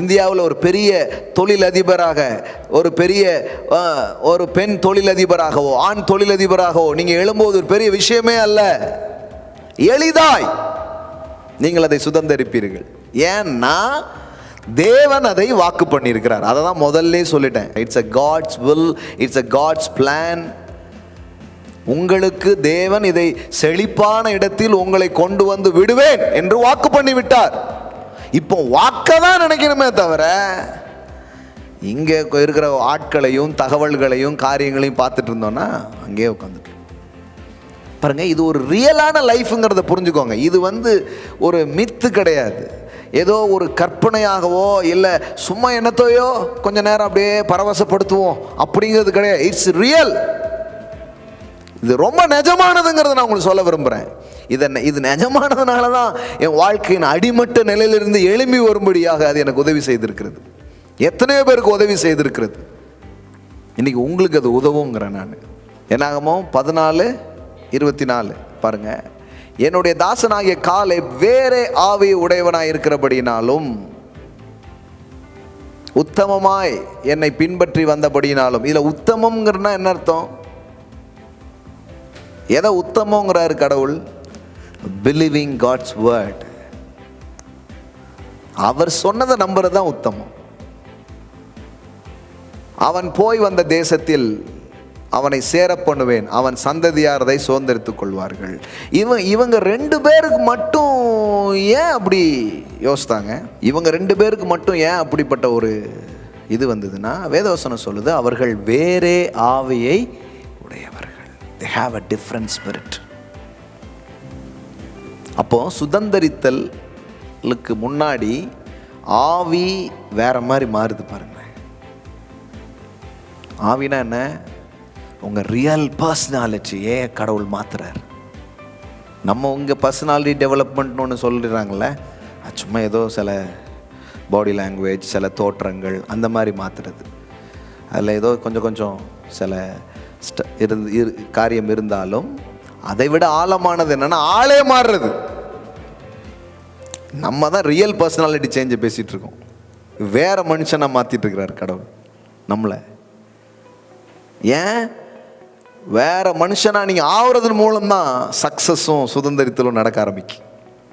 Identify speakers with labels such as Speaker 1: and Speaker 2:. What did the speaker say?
Speaker 1: இந்தியாவில் ஒரு பெரிய தொழிலதிபராக ஒரு பெரிய ஒரு பெண் தொழிலதிபராகவோ ஆண் தொழிலதிபராகவோ நீங்கள் எழும்போது ஒரு பெரிய விஷயமே அல்ல. எளிதாய் நீங்கள் அதை சுதந்தரிப்பீர்கள். ஏன்னா தேவன் அதை வாக்கு பண்ணியிருக்கிறார். அதை தான் முதல்ல சொல்லிட்டேன். It's a God's will it's a God's plan உங்களுக்கு தேவன் இதை செழிப்பான இடத்தில் உங்களை கொண்டு வந்து விடுவேன் என்று வாக்கு பண்ணிவிட்டார். இப்போ வாக்கை தான் நினைக்கணுமே தவிர இங்கே இருக்கிற ஆட்களையும் தகவல்களையும் காரியங்களையும் பார்த்துட்டு இருந்தோன்னா அங்கேயே உட்காந்துட்டு பாருங்க இது ஒரு ரியலான லைஃப்புங்கிறத புரிஞ்சுக்கோங்க. இது வந்து ஒரு மித்து கிடையாது. ஏதோ ஒரு கற்பனையாகவோ இல்லை சும்மா என்னத்தையோ கொஞ்ச நேரம் அப்படியே பரவசப்படுத்துவோம். அப்படிங்கிறது கிடையாது. இட்ஸ் ரியல் இது ரொம்ப நிஜமானதுங்கிறத நான் உங்களுக்கு சொல்ல விரும்புகிறேன் இதை இது நிஜமானதுனால தான் என் வாழ்க்கையின் அடிமட்ட நிலையிலிருந்து எழும்பி வரும்படியாக அது எனக்கு உதவி செய்திருக்கிறது. எத்தனையோ பேருக்கு உதவி செய்திருக்கிறது. இன்னைக்கு உங்களுக்கு அது உதவுங்கிறேன் நான். என்னாகமோ? பதினாலு இருபத்தி நாலு பாருங்கள் என்னுடைய தாசனாகிய காலை வேறே ஆவி உடையவனாய் இருக்கிறபடினாலும் உத்தமமாய் என்னை பின்பற்றி வந்தபடினாலும் இதில் உத்தமங்கிறனா என்ன அர்த்தம்? எதை உத்தமங்கிறாரு கடவுள்? பிலீவிங் காட்ஸ் வேர்ட் அவர் சொன்னதை நம்புறது தான் உத்தமம். அவன் போய் வந்த தேசத்தில் அவனை சேர பண்ணுவேன். அவன் சந்ததியாரதை சுதந்திரித்துக் கொள்வார்கள். இவன் இவங்க ரெண்டு பேருக்கு மட்டும் ஏன் அப்படி யோசித்தாங்க? இவங்க ரெண்டு பேருக்கு மட்டும் ஏன் அப்படிப்பட்ட ஒரு இது வந்ததுன்னா வேதவசனம் சொல்லுது அவர்கள் வேறே ஆவியை they have a different spirit அப்போது சுதந்திரித்தலுக்கு முன்னாடி ஆவி வேறு மாதிரி மாறுது பாருங்க. ஆவினா என்ன? உங்கள் ரியல் பர்சனாலிட்டியே கடவுள் மாத்துறார். நம்ம உங்கள் பர்சனாலிட்டி டெவலப்மெண்ட்னு ஒன்று சொல்லிடுறாங்களே அது சும்மா ஏதோ சில பாடி லாங்குவேஜ் சில தோற்றங்கள் அந்த மாதிரி மாற்றுறது அதில் ஏதோ கொஞ்சம் கொஞ்சம் சில இருந்து இரு காரியம் இருந்தாலும் அதை விட ஆழமானது என்னன்னா ஆளே மாறுறது. நம்ம தான் ரியல் பர்சனாலிட்டி சேஞ்சை பேசிகிட்டு இருக்கோம். வேற மனுஷனை மாற்றிட்டு இருக்கிறார் கடவுள் நம்மளை. ஏன்? வேற மனுஷனா நீங்கள் ஆகுறதன் மூலம்தான் சக்ஸஸும் சுதந்திரத்திலும் நடக்க ஆரம்பிக்கும்.